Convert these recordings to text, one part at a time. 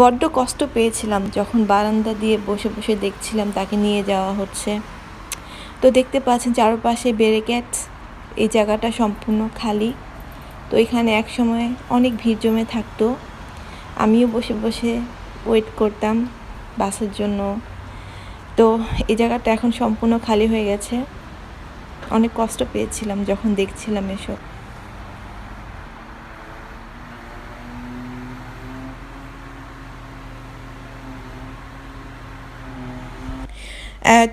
বড্ড কষ্ট পেয়েছিলাম যখন বারান্দা দিয়ে বসে বসে দেখছিলাম তাকে নিয়ে যাওয়া হচ্ছে। তো দেখতে পাচ্ছেন চারপাশে ব্যারিকেড এই জায়গাটা সম্পূর্ণ খালি। তো এখানে এক সময় অনেক ভিড় জমে থাকতো। আমিও বসে বসে ওয়েট করতাম বাসের জন্য। তো এই জায়গাটা এখন সম্পূর্ণ খালি হয়ে গেছে। অনেক কষ্ট পেয়েছিলাম যখন দেখছিলাম এসব।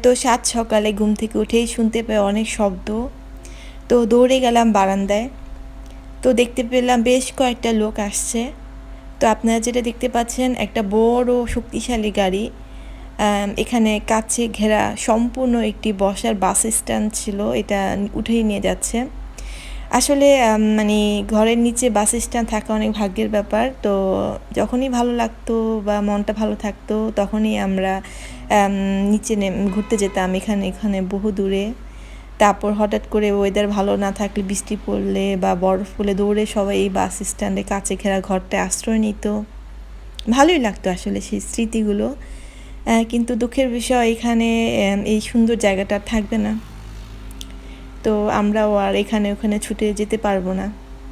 তো সাত সকালে ঘুম থেকে উঠেই শুনতে পাই অনেক শব্দ। তো দৌড়ে গেলাম বারান্দায়। তো দেখতে পেলাম বেশ কয়েকটা লোক আসছে। তো আপনারা যেটা দেখতে পাচ্ছেন, একটা বড় শক্তিশালী গাড়ি। এখানে কাছে ঘেরা সম্পূর্ণ একটি বসার বাস স্ট্যান্ড ছিল, এটা উঠেই নিয়ে যাচ্ছে। আসলে মানে ঘরের নিচে বাস স্ট্যান্ড থাকা অনেক ভাগ্যের ব্যাপার। তো যখনই ভালো লাগতো বা মনটা ভালো থাকতো, তখনই আমরা নিচে ঘুরতে যেতাম এখানে এখানে বহু দূরে। তারপর হঠাৎ করে ওয়েদার ভালো না থাকলে বৃষ্টি পড়লে বা বরফ পড়লে দৌড়ে সবাই এই বাস স্ট্যান্ডে কাছে ঘেরা ঘরটায় আশ্রয় নিত। ভালোই লাগতো আসলে সেই স্মৃতিগুলো। কিন্তু দুঃখের বিষয় এখানে এই সুন্দর জায়গাটা থাকবে না। তো আমরাও আর এখানে ওখানে ছুটে যেতে পারবো না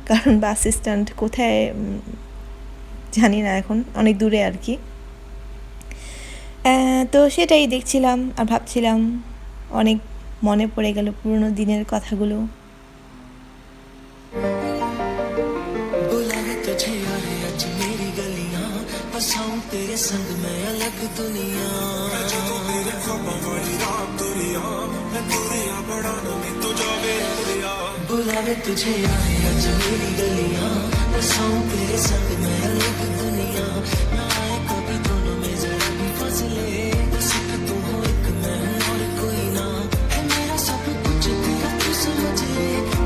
কারণ বাস স্ট্যান্ড কোথায় উম, জানি না এখন অনেক দূরে আর কি আহ, তো সেটাই দেখছিলাম আর ভাবছিলাম অনেক মনে পড়ে গেল পুরোনো দিনের কথাগুলো बुलाए तुझे यार आज मेरी गलियां बसाऊं तेरे संग मैं अलग दुनिया बुलावे तुझे यार आज मेरी गलियाँ। बसाऊं तेरे संग, मैं अलग दुनिया। ना आए कभी दोनों में जरा भी फसले। तू हो, एक मैं और कोई ना। है मेरा सब कुछ तेरा तू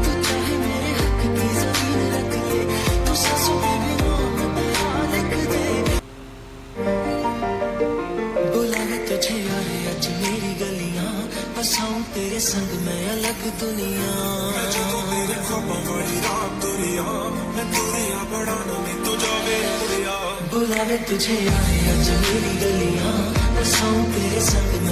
तू चाहे मेरे हक की ज़मीन रख ले। तू सांसों में भी नाम लिख दे। बुलावे तुझे यार आज मेरी गलियाँ। बसाऊं तेरे संग, मैं अलग दुनिया। दूरियाँ मैं दूरियाँ तो जावे बुलावे तुझे आए अजमेरी गलियाँ बसाऊं तेरे संग